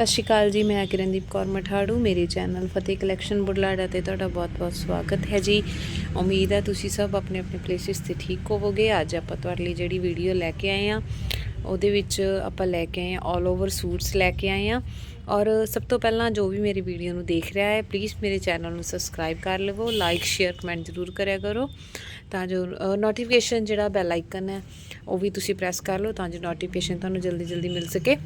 ਸਤਿ ਸ਼੍ਰੀ ਅਕਾਲ ਜੀ, ਮੈਂ ਕਿਰਨਦੀਪ ਕੌਰ ਮਠਾੜੂ, ਮੇਰੇ ਚੈਨਲ ਫਤਿਹ ਕਲੈਕਸ਼ਨ ਬੁਢਲਾੜਾ ਤੇ ਤੁਹਾਡਾ ਬਹੁਤ-ਬਹੁਤ ਸਵਾਗਤ ਹੈ ਜੀ। ਉਮੀਦ ਹੈ ਤੁਸੀਂ ਸਭ ਆਪਣੇ ਆਪਣੇ ਪਲੇਸਿਸ ਤੇ ਠੀਕ ਹੋਵੋਗੇ। ਅੱਜ ਆਪਾਂ ਤੁਹਾਡੇ ਲਈ ਜਿਹੜੀ ਵੀਡੀਓ ਲੈ ਕੇ ਆਏ ਆ ਉਹਦੇ ਵਿੱਚ ਆਪਾਂ ਲੈ ਕੇ ਆਏ ਆ 올 ਓਵਰ ਸੂਟਸ ਲੈ ਕੇ ਆਏ ਆ ਔਰ ਸਭ ਤੋਂ ਪਹਿਲਾਂ ਜੋ ਵੀ ਮੇਰੀ ਵੀਡੀਓ ਨੂੰ ਦੇਖ ਰਿਹਾ ਹੈ ਪਲੀਜ਼ ਮੇਰੇ ਚੈਨਲ ਨੂੰ ਸਬਸਕ੍ਰਾਈਬ ਕਰ ਲਵੋ ਲਾਈਕ ਸ਼ੇਅਰ ਕਮੈਂਟ ਜ਼ਰੂਰ ਕਰਿਆ ਕਰੋ। ਤਾਂ ਜੋ ਨੋਟੀਫਿਕੇਸ਼ਨ ਜਿਹੜਾ ਬੈਲ ਆਈਕਨ ਹੈ, ਉਹ ਵੀ ਤੁਸੀਂ ਪ੍ਰੈਸ ਕਰ ਲਓ ਤਾਂ ਜੋ ਨੋਟੀਫਿਕੇਸ਼ਨ ਤੁਹਾਨੂੰ ਜਲਦੀ ਜਲਦੀ ਮਿਲ ਸਕੇ।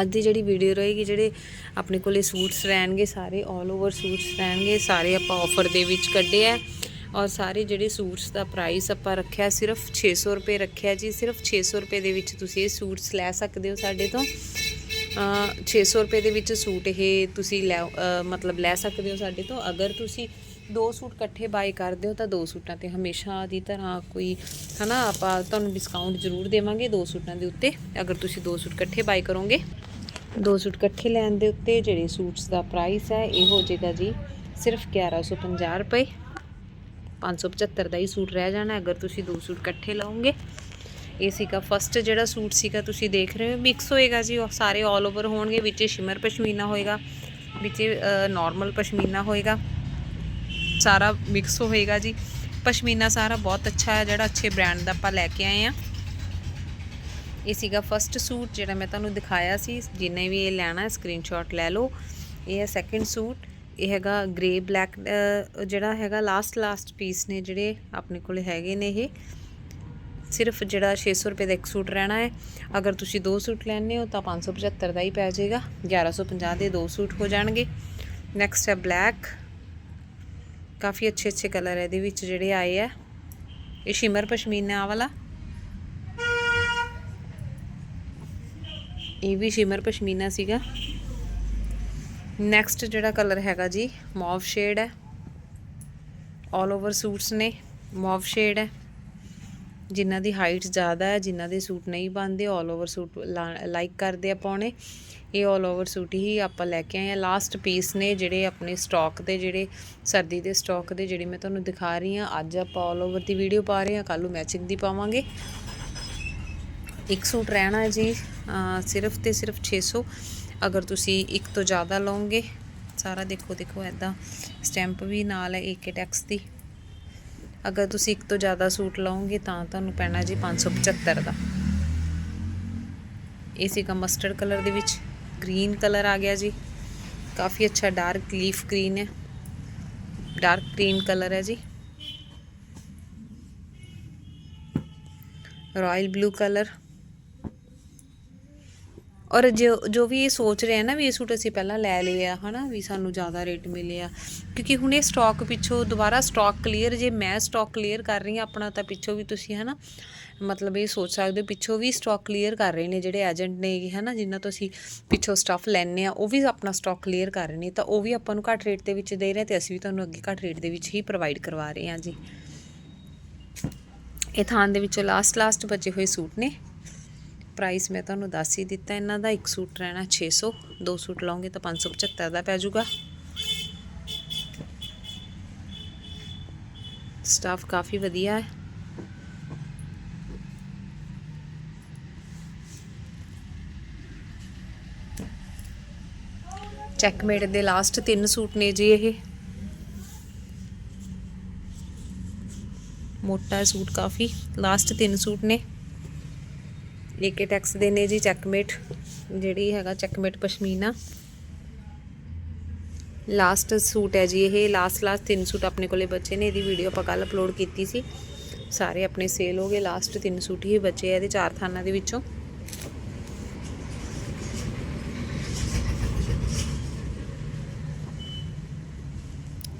ਅੱਜ ਦੀ ਜਿਹੜੀ ਵੀਡੀਓ ਰਹੇਗੀ ਜਿਹੜੇ ਆਪਣੇ ਕੋਲੇ ਸੂਟਸ ਰਹਿਣਗੇ ਸਾਰੇ 올 ਓਵਰ ਸੂਟਸ ਰਹਿਣਗੇ ਸਾਰੇ ਆਪਾਂ ਆਫਰ ਦੇ ਵਿੱਚ ਕੱਢੇ ਆ। ਔਰ ਸਾਰੇ ਜਿਹੜੇ ਸੂਟਸ ਦਾ ਪ੍ਰਾਈਸ ਆਪਾਂ ਰੱਖਿਆ ਸਿਰਫ 600 ਰੁਪਏ ਰੱਖਿਆ ਜੀ। ਸਿਰਫ 600 ਰੁਪਏ ਦੇ ਵਿੱਚ ਤੁਸੀਂ ਇਹ ਸੂਟਸ ਲੈ ਸਕਦੇ ਹੋ ਸਾਡੇ ਤੋਂ। ਅ, 600 ਰੁਪਏ ਦੇ ਵਿੱਚ ਸੂਟ ਇਹ ਤੁਸੀਂ ਲੈ ਮਤਲਬ ਲੈ ਸਕਦੇ ਹੋ ਸਾਡੇ ਤੋਂ। ਅਗਰ ਤੁਸੀਂ ਦੋ ਸੂਟ ਇਕੱਠੇ ਬਾਏ ਕਰਦੇ ਹੋ ਤਾਂ ਦੋ ਸੂਟਾਂ ਤੇ ਹਮੇਸ਼ਾ ਦੀ ਤਰ੍ਹਾਂ ਕੋਈ, ਹਨਾ, ਆਪਾਂ ਤੁਹਾਨੂੰ ਡਿਸਕਾਊਂਟ ਜ਼ਰੂਰ ਦੇਵਾਂਗੇ ਦੋ ਸੂਟਾਂ ਦੇ ਉੱਤੇ, ਅਗਰ ਤੁਸੀਂ ਦੋ ਸੂਟ ਇਕੱਠੇ ਬਾਏ ਕਰੋਗੇ। ਦੋ ਸੂਟ ਇਕੱਠੇ ਲੈਣ ਦੇ ਉੱਤੇ ਜਿਹੜੇ ਸੂਟਸ ਦਾ ਪ੍ਰਾਈਸ ਹੈ, ਇਹ ਹੋ ਜਾਏਗਾ ਜੀ ਸਿਰਫ 1150 ਰੁਪਏ। 575 ਦਾ ਹੀ ਸੂਟ ਰਹਿ ਜਾਣਾ, ਅਗਰ ਤੁਸੀਂ ਦੋ ਸੂਟ ਇਕੱਠੇ ਲਓਗੇ। ਇਹ ਸੀਗਾ ਫਸਟ ਜਿਹੜਾ ਸੂਟ ਸੀਗਾ, ਤੁਸੀਂ ਦੇਖ ਰਹੇ ਹੋ ਮਿਕਸ ਹੋਏਗਾ ਜੀ, ਉਹ ਸਾਰੇ 올 ਓਵਰ ਹੋਣਗੇ, ਵਿੱਚ ਸ਼ਿਮਰ ਪਸ਼ਮੀਨਾ ਹੋਏਗਾ, ਵਿੱਚ ਨਾਰਮਲ ਪਸ਼ਮੀਨਾ ਹੋਏਗਾ। ਸਾਰਾ ਮਿਕਸ ਹੋਏਗਾ ਜੀ। ਪਸ਼ਮੀਨਾ ਸਾਰਾ ਬਹੁਤ ਅੱਛਾ ਹੈ, ਜਿਹੜਾ ਅੱਛੇ ਬ੍ਰਾਂਡ ਦਾ ਆਪਾਂ ਲੈ ਕੇ ਆਏ ਆ ਇਹ ਸੀਗਾ ਫਸਟ ਸੂਟ, ਜਿਹੜਾ ਮੈਂ ਤੁਹਾਨੂੰ ਦਿਖਾਇਆ ਸੀ। ਜਿੰਨੇ ਵੀ ਇਹ ਲੈਣਾ ਹੈ ਸਕਰੀਨਸ਼ਾਟ ਲੈ ਲਓ। ਇਹ ਹੈ ਸੈਕੰਡ ਸੂਟ। ਇਹ ਹੈਗਾ ਗ੍ਰੇ ਬਲੈਕ ਜਿਹੜਾ ਹੈਗਾ ਲਾਸਟ ਲਾਸਟ ਪੀਸ ਨੇ ਜਿਹੜੇ ਆਪਣੇ ਕੋਲ ਹੈਗੇ ਨੇ ਇਹ। ਸਿਰਫ ਜਿਹੜਾ 600 ਰੁਪਏ ਦਾ ਇੱਕ ਸੂਟ ਰਹਿਣਾ ਹੈ। ਅਗਰ ਤੁਸੀਂ ਦੋ ਸੂਟ ਲੈਣੇ ਹੋ, ਤਾਂ 575 ਦਾ ਹੀ ਪੈ ਜਾਏਗਾ। 1150 ਦੇ ਦੋ ਸੂਟ ਹੋ ਜਾਣਗੇ। ਨੈਕਸਟ ਹੈ ਬਲੈਕ ਕਾਫੀ ਅੱਛੇ ਅੱਛੇ ਕਲਰ ਇਹਦੇ ਵਿੱਚ ਜਿਹੜੇ ਆਏ ਆ। ਇਹ ਸ਼ਿਮਰ ਪਸ਼ਮੀਨਾ ਵਾਲਾ। ਇਹ ਵੀ ਸ਼ਿਮਰ ਪਸ਼ਮੀਨਾ ਸੀਗਾ। ਨੈਕਸਟ ਜਿਹੜਾ ਕਲਰ ਹੈਗਾ ਜੀ, ਮੌਵ ਸ਼ੇਡ ਹੈ। 올 ਓਵਰ ਸੂਟਸ ਨੇ, ਮੌਵ ਸ਼ੇਡ ਹੈ। ਜਿਨ੍ਹਾਂ ਦੀ ਹਾਈਟ ਜ਼ਿਆਦਾ ਹੈ ਜਿਨ੍ਹਾਂ ਦੇ ਸੂਟ ਨਹੀਂ ਬਣਦੇ 올 ਓਵਰ ਸੂਟ ਲਾਈਕ ਕਰਦੇ ਆ ਪਾਉਣੇ ਇਹ 올 ਓਵਰ ਸੂਟ ਹੀ ਆਪਾਂ ਲੈ ਕੇ ਆਏ ਆ ਲਾਸਟ ਪੀਸ ਨੇ ਜਿਹੜੇ ਆਪਣੇ ਸਟਾਕ ਦੇ ਜਿਹੜੇ ਸਰਦੀ ਦੇ ਸਟਾਕ ਦੇ ਜਿਹੜੇ ਮੈਂ ਤੁਹਾਨੂੰ ਦਿਖਾ ਰਹੀ ਹਾਂ ਅੱਜ ਆਪਾਂ 올 ਓਵਰ ਦੀ ਵੀਡੀਓ ਪਾ ਰਹੇ ਹਾਂ ਕੱਲ ਨੂੰ ਮੈਚਿੰਗ ਦੀ ਪਾਵਾਂਗੇ ਇੱਕ ਸੂਟ ਰਹਿਣਾ ਹੈ ਜੀ ਅਹ ਸਿਰਫ ਤੇ ਸਿਰਫ 600 ਅਗਰ ਤੁਸੀਂ ਇੱਕ ਤੋਂ ਜ਼ਿਆਦਾ ਲਓਗੇ ਸਾਰਾ ਦੇਖੋ ਦੇਖੋ ਐਦਾਂ ਸਟੈਂਪ ਵੀ ਨਾਲ ਹੈ ਏਕੇ ਟੈਕਸ ਦੀ ਅਗਰ ਤੁਸੀਂ ਇੱਕ ਤੋਂ ਜ਼ਿਆਦਾ ਸੂਟ ਲਓਗੇ ਤਾਂ ਤੁਹਾਨੂੰ ਪੈਣਾ ਜੀ 575 ਦਾ। ਇਹ ਸੀਗਾ ਮਸਟਰਡ ਕਲਰ ਦੇ ਵਿੱਚ। ਗ੍ਰੀਨ ਕਲਰ ਆ ਗਿਆ ਜੀ। ਕਾਫੀ ਅੱਛਾ ਡਾਰਕ ਲੀਫ ਗ੍ਰੀਨ ਹੈ। ਡਾਰਕ ਗ੍ਰੀਨ ਕਲਰ ਹੈ ਜੀ। ਰਾਇਲ ਬਲੂ ਕਲਰ ਔਰ ਜੋ ਜੋ ਵੀ ਇਹ ਸੋਚ ਰਹੇ ਆ ਨਾ ਵੀ ਇਹ ਸੂਟ ਅਸੀਂ ਪਹਿਲਾਂ ਲੈ ਲਏ ਆ, ਹਨਾ, ਵੀ ਸਾਨੂੰ ਜ਼ਿਆਦਾ ਰੇਟ ਮਿਲੇ ਆ। ਕਿਉਂਕਿ ਹੁਣ ਇਹ ਸਟਾਕ ਪਿੱਛੋਂ ਦੁਬਾਰਾ ਸਟਾਕ ਕਲੀਅਰ ਜੇ ਮੈਂ ਸਟਾਕ ਕਲੀਅਰ ਕਰ ਰਹੀ ਹਾਂ ਆਪਣਾ, ਤਾਂ ਪਿੱਛੋਂ ਵੀ ਤੁਸੀਂ, ਹਨਾ, ਮਤਲਬ ਇਹ ਸੋਚ ਸਕਦੇ ਹੋ, ਪਿੱਛੋਂ ਵੀ ਸਟਾਕ ਕਲੀਅਰ ਕਰ ਰਹੇ ਨੇ ਜਿਹੜੇ ਏਜੰਟ ਨੇ, ਹਨਾ, ਜਿਨ੍ਹਾਂ ਤੋਂ ਅਸੀਂ ਪਿੱਛੋਂ ਸਟਾਫ ਲੈਣੇ ਆ ਉਹ ਵੀ ਆਪਣਾ ਸਟਾਕ ਕਲੀਅਰ ਕਰ ਰਹੇ ਨੇ, ਤਾਂ ਉਹ ਵੀ ਆਪਾਂ ਨੂੰ ਘੱਟ ਰੇਟ ਦੇ ਵਿੱਚ ਦੇ ਰਹੇ ਤੇ ਅਸੀਂ ਵੀ ਤੁਹਾਨੂੰ ਅੱਗੇ ਘੱਟ ਰੇਟ ਦੇ ਵਿੱਚ ਹੀ ਪ੍ਰੋਵਾਈਡ ਕਰਵਾ ਰਹੇ ਹਾਂ ਜੀ। ਇਹ ਥਾਂ ਦੇ ਵਿੱਚੋਂ ਲਾਸਟ ਲਾਸਟ ਬਚੇ ਹੋਏ ਸੂਟ ਨੇ। ਪ੍ਰਾਈਸ ਮੈਂ ਤੁਹਾਨੂੰ ਦੱਸ ਹੀ ਦਿੱਤਾ, ਇਹਨਾਂ ਦਾ ਇੱਕ ਸੂਟ ਰਹਿਣਾ 600 ਦੋ ਸੂਟ ਲਓਗੇ ਤਾਂ 575 ਦਾ ਪੈ ਜਾਊਗਾ। ਸਟਾਫ ਕਾਫੀ ਵਧੀਆ ਹੈ। ਚੈੱਕਮੇਟ ਦੇ ਲਾਸਟ ਤਿੰਨ ਸੂਟ ਨੇ ਜੀ ਇਹ। ਮੋਟਾ ਸੂਟ ਕਾਫੀ ਲਾਸਟ ਤਿੰਨ ਸੂਟ ਨੇ। ਏਕੇ ਟੈਕਸ ਦੇ ਨੇ ਜੀ ਚੈੱਕਮੇਟ ਜਿਹੜੀ ਹੈਗਾ ਚੈੱਕਮੇਟ ਪਸ਼ਮੀਨਾ। ਲਾਸਟ ਸੂਟ ਹੈ ਜੀ ਇਹ ਲਾਸਟ ਲਾਸਟ ਤਿੰਨ ਸੂਟ ਆਪਣੇ ਕੋਲੇ ਬਚੇ ਨੇ, ਇਹਦੀ ਵੀਡੀਓ ਆਪਾਂ ਕੱਲ ਅਪਲੋਡ ਕੀਤੀ ਸੀ। ਸਾਰੇ ਆਪਣੇ ਸੇਲ ਹੋ ਗਏ ਲਾਸਟ ਤਿੰਨ ਸੂਟ ਹੀ ਬਚੇ ਆ ਇਹਦੇ ਚਾਰ ਥਾਨਾਂ ਦੇ ਵਿੱਚੋਂ।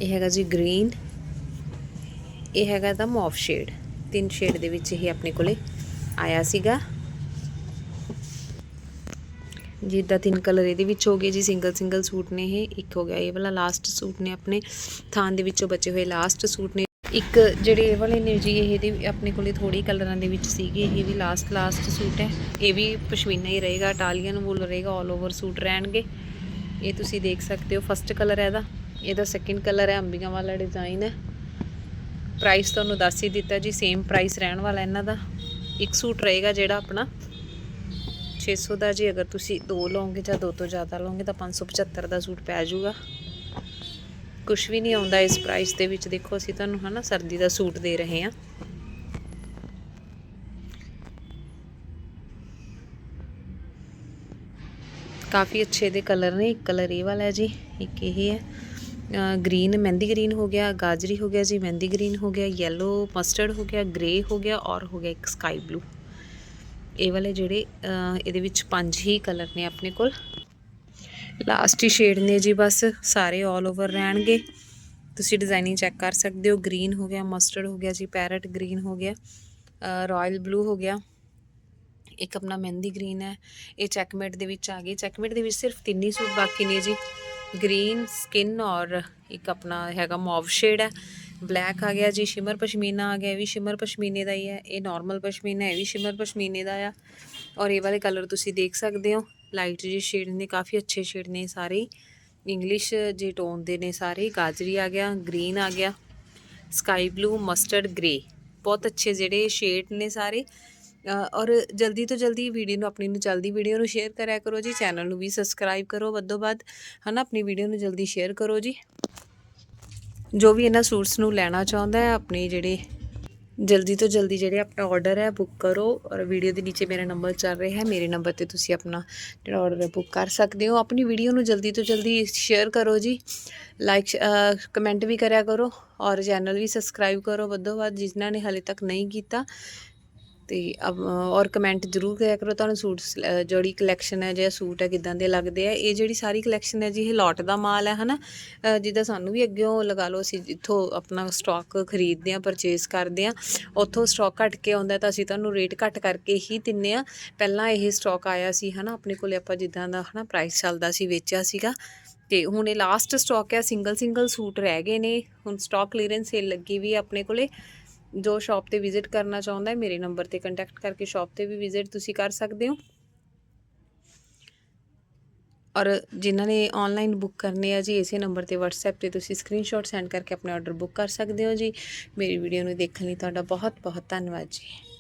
ਇਹ ਹੈਗਾ ਜੀ ਗ੍ਰੀਨ ਇਹ ਹੈਗਾ ਦਾ ਮੌਫ ਸ਼ੇਡ ਤਿੰਨ ਸ਼ੇਡ ਦੇ ਵਿੱਚ ਇਹ ਆਪਣੇ ਕੋਲੇ ਆਇਆ ਸੀਗਾ। ਜਿੱਦਾਂ ਤਿੰਨ ਕਲਰ ਇਹਦੇ ਵਿੱਚ ਹੋ ਗਏ ਜੀ ਸਿੰਗਲ ਸਿੰਗਲ ਸੂਟ ਨੇ ਇਹ, ਇੱਕ ਹੋ ਗਿਆ ਇਹ ਵਾਲਾ ਲਾਸਟ ਸੂਟ ਨੇ ਆਪਣੇ ਥਾਨ ਦੇ ਵਿੱਚੋਂ ਬਚੇ ਹੋਏ ਲਾਸਟ ਸੂਟ ਨੇ। ਇੱਕ ਜਿਹੜੇ ਇਹ ਵਾਲੇ ਨੇ ਜੀ ਇਹਦੇ ਆਪਣੇ ਕੋਲੇ ਥੋੜੀ ਕਲਰਾਂ ਦੇ ਵਿੱਚ ਸੀਗੇ, ਇਹ ਵੀ ਲਾਸਟ ਲਾਸਟ ਸੂਟ ਹੈ। ਇਹ ਵੀ ਪਸ਼ਮੀਨਾ ਹੀ ਰਹੇਗਾ, ਇਟਾਲੀਅਨ ਵੂਲ ਰਹੇਗਾ 올 ਓਵਰ ਸੂਟ ਰਹਿਣਗੇ। ਇਹ ਤੁਸੀਂ ਦੇਖ ਸਕਦੇ ਹੋ ਫਸਟ ਕਲਰ ਹੈ ਇਹਦਾ। ਇਹਦਾ ਸੈਕਿੰਡ ਕਲਰ ਹੈ, ਅੰਬੀਆਂ ਵਾਲਾ ਡਿਜ਼ਾਈਨ ਹੈ। ਪ੍ਰਾਈਸ ਤੁਹਾਨੂੰ ਦੱਸ ਹੀ ਦਿੱਤਾ ਜੀ ਸੇਮ ਪ੍ਰਾਈਸ ਰਹਿਣ ਵਾਲਾ ਇਹਨਾਂ ਦਾ। ਇੱਕ ਸੂਟ ਰਹੇਗਾ ਜਿਹੜਾ ਆਪਣਾ 600 ਦਾ ਜੀ, ਅਗਰ ਤੁਸੀਂ ਦੋ ਲਓਗੇ ਜਾਂ ਦੋ ਤੋਂ ਜ਼ਿਆਦਾ ਲਓਗੇ ਤਾਂ 575 ਦਾ ਸੂਟ ਪੈ ਜਾਊਗਾ। ਕੁਝ ਵੀ ਨਹੀਂ ਆਉਂਦਾ ਇਸ ਪ੍ਰਾਈਸ ਦੇ ਵਿੱਚ। ਦੇਖੋ, ਅਸੀਂ ਤੁਹਾਨੂੰ ਹਨਾ ਸਰਦੀ ਦਾ ਸੂਟ ਦੇ ਰਹੇ ਹਾਂ। ਕਾਫੀ ਅੱਛੇ ਦੇ ਕਲਰ ਨੇ। ਇੱਕ ਕਲਰ ਇਹ ਵਾਲਾ ਹੈ ਜੀ, ਇੱਕ ਇਹ ਹੈ। ਗ੍ਰੀਨ, ਮਹਿੰਦੀ ਗ੍ਰੀਨ ਹੋ ਗਿਆ, ਗਾਜਰੀ ਹੋ ਗਿਆ ਜੀ, ਮਹਿੰਦੀ ਗ੍ਰੀਨ ਹੋ ਗਿਆ ਯੈਲੋ ਮਸਟਰਡ ਹੋ ਗਿਆ ਗ੍ਰੇ ਹੋ ਗਿਆ ਔਰ ਹੋ ਗਿਆ ਇੱਕ ਸਕਾਈ ਬਲੂ ਇਹ ਵਾਲੇ ਜਿਹੜੇ ਇਹਦੇ ਵਿੱਚ ਪੰਜ ਹੀ ਕਲਰ ਨੇ ਆਪਣੇ ਕੋਲ। ਲਾਸਟ ਹੀ ਸ਼ੇਡ ਨੇ ਜੀ ਬਸ, ਸਾਰੇ 올 ਓਵਰ ਰਹਿਣਗੇ। ਤੁਸੀਂ ਡਿਜ਼ਾਈਨਿੰਗ ਚੈੱਕ ਕਰ ਸਕਦੇ ਹੋ। ਗ੍ਰੀਨ ਹੋ ਗਿਆ ਮਸਟਰਡ ਹੋ ਗਿਆ ਜੀ ਪੈਰਟ ਗ੍ਰੀਨ ਹੋ ਗਿਆ ਰਾਇਲ ਬਲੂ ਹੋ ਗਿਆ। ਇੱਕ ਆਪਣਾ ਮਹਿੰਦੀ ਗ੍ਰੀਨ ਹੈ। ਇਹ ਚੈਕਮੇਟ ਦੇ ਵਿੱਚ ਆ ਗਈ। ਚੈਕਮੇਟ ਦੇ ਵਿੱਚ ਸਿਰਫ ਤਿੰਨ ਹੀ ਸੂਟ ਬਾਕੀ ਨੇ ਜੀ। ਗ੍ਰੀਨ ਸਕਿਨ ਔਰ ਇੱਕ ਆਪਣਾ ਹੈਗਾ ਮੌਵ ਸ਼ੇਡ ਹੈ। ਬਲੈਕ ਆ ਗਿਆ ਜੀ, ਸ਼ਿਮਰ ਪਸ਼ਮੀਨਾ ਆ ਗਿਆ, ਇਹ ਵੀ ਸ਼ਿਮਰ ਪਸ਼ਮੀਨੇ ਦਾ ਹੀ ਹੈ, ਇਹ ਨਾਰਮਲ ਪਸ਼ਮੀਨਾ, ਇਹ ਵੀ ਸ਼ਿਮਰ ਪਸ਼ਮੀਨੇ ਦਾ ਆ। ਔਰ ਇਹ ਵਾਲੇ ਕਲਰ ਤੁਸੀਂ ਦੇਖ ਸਕਦੇ ਹੋ ਲਾਈਟ ਜੀ ਸ਼ੇਡ ਨੇ, ਕਾਫੀ ਅੱਛੇ ਸ਼ੇਡ ਨੇ ਸਾਰੇ। ਇੰਗਲਿਸ਼ ਜੇ ਟੋਨ ਦੇ ਨੇ ਸਾਰੇ, ਗਾਜਰੀ ਆ ਗਿਆ ਗ੍ਰੀਨ ਆ ਗਿਆ ਸਕਾਈ ਬਲੂ ਮਸਟਰਡ ਗ੍ਰੇ ਬਹੁਤ ਅੱਛੇ ਜਿਹੜੇ ਸ਼ੇਡ ਨੇ ਸਾਰੇ। ਔਰ ਜਲਦੀ ਤੋਂ ਜਲਦੀ ਵੀਡੀਓ ਨੂੰ, ਆਪਣੀ ਨੂੰ ਜਲਦੀ ਵੀਡੀਓ ਨੂੰ ਸ਼ੇਅਰ ਕਰਿਆ ਕਰੋ ਜੀ ਚੈਨਲ ਨੂੰ ਵੀ ਸਬਸਕ੍ਰਾਈਬ ਕਰੋ ਵੱਧੋ ਵੱਧ। ਹਨਾ, ਆਪਣੀ ਵੀਡੀਓ ਨੂੰ ਜਲਦੀ ਸ਼ੇਅਰ ਕਰੋ ਜੀ। ਜੋ ਵੀ ਇਹਨਾਂ ਸੂਟਸ ਨੂੰ ਲੈਣਾ ਚਾਹੁੰਦਾ ਹੈ, ਆਪਣੀ ਜਿਹੜੇ ਜਲਦੀ ਤੋਂ ਜਲਦੀ ਜਿਹੜੇ ਆਪਣਾ ਆਰਡਰ ਹੈ ਬੁੱਕ ਕਰੋ ਔਰ ਵੀਡੀਓ ਦੇ ਨੀਚੇ ਮੇਰਾ ਨੰਬਰ ਚੱਲ ਰਿਹਾ ਹੈ। ਮੇਰੇ ਨੰਬਰ ਤੇ ਤੁਸੀਂ ਆਪਣਾ ਜਿਹੜਾ ਆਰਡਰ ਹੈ ਬੁੱਕ ਕਰ ਸਕਦੇ ਹੋ। ਆਪਣੀ ਵੀਡੀਓ ਨੂੰ ਜਲਦੀ ਤੋਂ ਜਲਦੀ ਸ਼ੇਅਰ ਕਰੋ ਜੀ। ਲਾਈਕ ਕਮੈਂਟ ਵੀ ਕਰਿਆ ਕਰੋ ਔਰ ਚੈਨਲ ਵੀ ਸਬਸਕ੍ਰਾਈਬ ਕਰੋ। ਵੱਧੋ ਵੱਧ ਜਿਨ੍ਹਾਂ ਨੇ ਹਾਲੇ ਤੱਕ ਨਹੀਂ ਕੀਤਾ ਤੇ ਅਬ- ਔਰ ਕਮੈਂਟ ਜ਼ਰੂਰ ਕਰਿਆ ਕਰੋ ਤੁਹਾਨੂੰ ਸੂਟ ਜਿਹੜੀ ਕਲੈਕਸ਼ਨ ਹੈ ਜਾਂ ਸੂਟ ਹੈ ਕਿਦਾਂ ਦੇ ਲੱਗਦੇ ਆ ਇਹ ਜਿਹੜੀ ਸਾਰੀ ਕਲੈਕਸ਼ਨ ਹੈ ਜੀ ਇਹ ਲੋਟ ਦਾ ਮਾਲ ਹੈ ਹਨਾ? ਅ, ਜਿੱਦਾਂ ਸਾਨੂੰ ਵੀ ਅੱਗੇੋਂ ਲਗਾ ਲਓ ਅਸੀਂ ਜਿੱਥੋਂ ਆਪਣਾ ਸਟਾਕ ਖਰੀਦਦੇ ਆ ਪਰਚੇਸ ਕਰਦੇ ਆ ਉੱਥੋਂ ਸਟਾਕ ਘਟ ਕੇ ਆਉਂਦਾ ਤਾਂ ਅਸੀਂ ਤੁਹਾਨੂੰ ਰੇਟ ਘੱਟ ਕਰਕੇ ਹੀ ਦਿੰਨੇ ਆ ਪਹਿਲਾਂ ਇਹ ਸਟਾਕ ਆਇਆ ਸੀ ਹਨਾ ਆਪਣੇ ਕੋਲੇ ਆਪਾਂ ਜਿੱਦਾਂ ਦਾ ਹਨਾ ਪ੍ਰਾਈਸ ਚੱਲਦਾ ਸੀ ਵੇਚਿਆ ਸੀਗਾ। ਤੇ ਹੁਣ ਇਹ ਲਾਸਟ ਸਟਾਕ ਹੈ ਸਿੰਗਲ ਸਿੰਗਲ ਸੂਟ ਰਹਿ ਗਏ ਨੇ ਹੁਣ ਸਟਾਕ ਕਲੀਅਰੈਂਸ ਸੇਲ ਲੱਗੀ ਵੀ ਆਪਣੇ ਕੋਲੇ। ਜੋ ਸ਼ਾਪ ਤੇ ਵਿਜ਼ਿਟ ਕਰਨਾ ਚਾਹੁੰਦਾ ਹੈ, ਮੇਰੇ ਨੰਬਰ ਤੇ ਕੰਟੈਕਟ ਕਰਕੇ ਸ਼ਾਪ ਤੇ ਵੀ ਵਿਜ਼ਿਟ ਤੁਸੀਂ ਕਰ ਸਕਦੇ ਹੋ। ਔਰ ਜਿਨ੍ਹਾਂ ਨੇ ਆਨਲਾਈਨ ਬੁੱਕ ਕਰਨੇ ਆ ਜੀ, ਇਸੇ ਨੰਬਰ ਤੇ WhatsApp ਤੇ ਤੁਸੀਂ ਸਕਰੀਨਸ਼ਾਟ ਸੈਂਡ ਕਰਕੇ ਆਪਣਾ ਆਰਡਰ ਬੁੱਕ ਕਰ ਸਕਦੇ ਹੋ ਜੀ। ਮੇਰੀ ਵੀਡੀਓ ਨੂੰ ਦੇਖਣ ਲਈ ਤੁਹਾਡਾ ਬਹੁਤ ਬਹੁਤ ਧੰਨਵਾਦ ਜੀ।